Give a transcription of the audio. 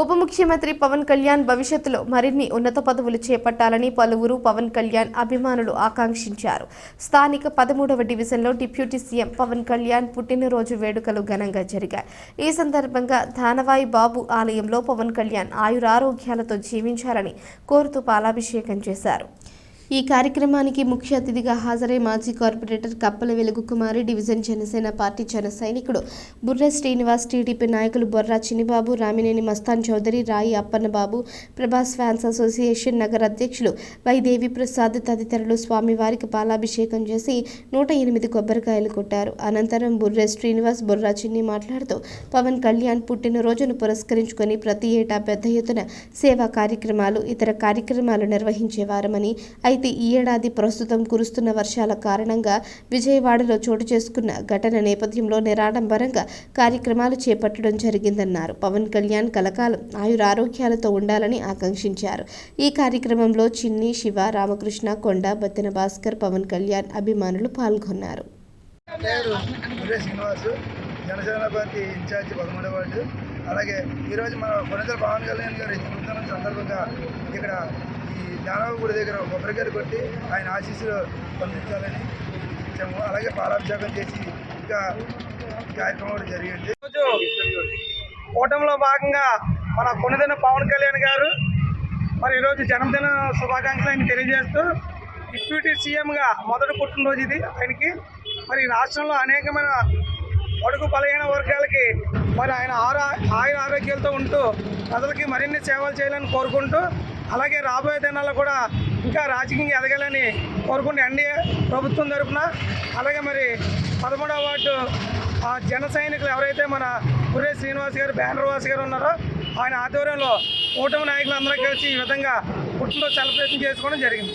ఉప ముఖ్యమంత్రి పవన్ కళ్యాణ్ భవిష్యత్తులో మరిన్ని ఉన్నత పదవులు చేపట్టాలని పలువురు పవన్ కళ్యాణ్ అభిమానులు ఆకాంక్షించారు. స్థానిక పదమూడవ డివిజన్లో డిప్యూటీ సీఎం పవన్ కళ్యాణ్ పుట్టినరోజు వేడుకలు ఘనంగా జరిగాయి. ఈ సందర్భంగా ధానవాయి బాబు ఆలయంలో పవన్ కళ్యాణ్ ఆయురారోగ్యాలతో జీవించాలని కోరుతూ పాలాభిషేకం చేశారు. ఈ కార్యక్రమానికి ముఖ్య అతిథిగా హాజరై మాజీ కార్పొరేటర్ కప్పల వెలుగు కుమారి డివిజన్ జనసేన పార్టీ జన సైనికుడు బుర్ర శ్రీనివాస్ టీడీపీ నాయకులు బొర్రా చినిబాబు రామినేని మస్తాన్ చౌదరి రాయి అప్పన్నబాబు ప్రభాస్ ఫ్యాన్స్ అసోసియేషన్ నగర అధ్యక్షులు వై దేవి ప్రసాద్ తదితరులు స్వామివారికి పాలాభిషేకం చేసి నూట ఎనిమిది కొబ్బరికాయలు కొట్టారు. అనంతరం బుర్ర శ్రీనివాస్ బొర్రా చిన్ని మాట్లాడుతూ పవన్ కళ్యాణ్ పుట్టినరోజును పురస్కరించుకొని ప్రతి ఏటా పెద్ద ఎత్తున సేవా కార్యక్రమాలు ఇతర కార్యక్రమాలు నిర్వహించేవారమని అయితే ఈ ఏడాది ప్రస్తుతం కురుస్తున్న వర్షాల కారణంగా విజయవాడలో చోటు చేసుకున్న ఘటన నేపథ్యంలో నిరాడంబరంగా కార్యక్రమాలు చేపట్టడం జరిగిందన్నారు. పవన్ కళ్యాణ్ కలకాలం ఆయుర ఆరోగ్యాలతో ఉండాలని ఆకాంక్షించారు. ఈ కార్యక్రమంలో చిన్ని శివ రామకృష్ణ కొండ బత్తిన భాస్కర్ పవన్ కళ్యాణ్ అభిమానులు పాల్గొన్నారు. జనసేన పార్టీ ఇన్ఛార్జి పదమూడవ వార్డు అలాగే ఈరోజు మన కొనితల పవన్ కళ్యాణ్ గారి జన్మదినం సందర్భంగా ఇక్కడ ఈ దానవ గుడి దగ్గర కొబ్బరికాయలు కొట్టి ఆయన ఆశీస్సులు పొందించాలని ఇచ్చాము అలాగే పాలాభిషేకం చేసి ఇంకా కార్యక్రమం కూడా జరిగింది. ఈరోజు కూటమిలో భాగంగా మన కొనదిన పవన్ కళ్యాణ్ గారు మరి ఈరోజు జన్మదిన శుభాకాంక్షలు ఆయన తెలియజేస్తూ డిప్యూటీ సీఎంగా మొదటి పుట్టినరోజు ఇది ఆయనకి. మరి రాష్ట్రంలో అనేకమైన అడుగు బలహీన వర్గాలకి మరి ఆయన ఆరా ఆయన ఆరోగ్యాలతో ఉంటూ ప్రజలకి మరిన్ని సేవలు చేయాలని కోరుకుంటూ అలాగే రాబోయే దినాల్లో కూడా ఇంకా రాజకీయంగా ఎదగాలని కోరుకుంటూ ఎన్డీఏ ప్రభుత్వం తరపున అలాగే మరి పదమూడవ వార్డు ఆ జన సైనికులు ఎవరైతే మన గురే శ్రీనివాస్ గారు బ్యానర్వాస్ గారు ఉన్నారో ఆయన ఆధ్వర్యంలో కూటమి నాయకులందరూ కలిసి ఈ విధంగా పుట్టినరోజు సెలబ్రేషన్ చేసుకోవడం జరిగింది.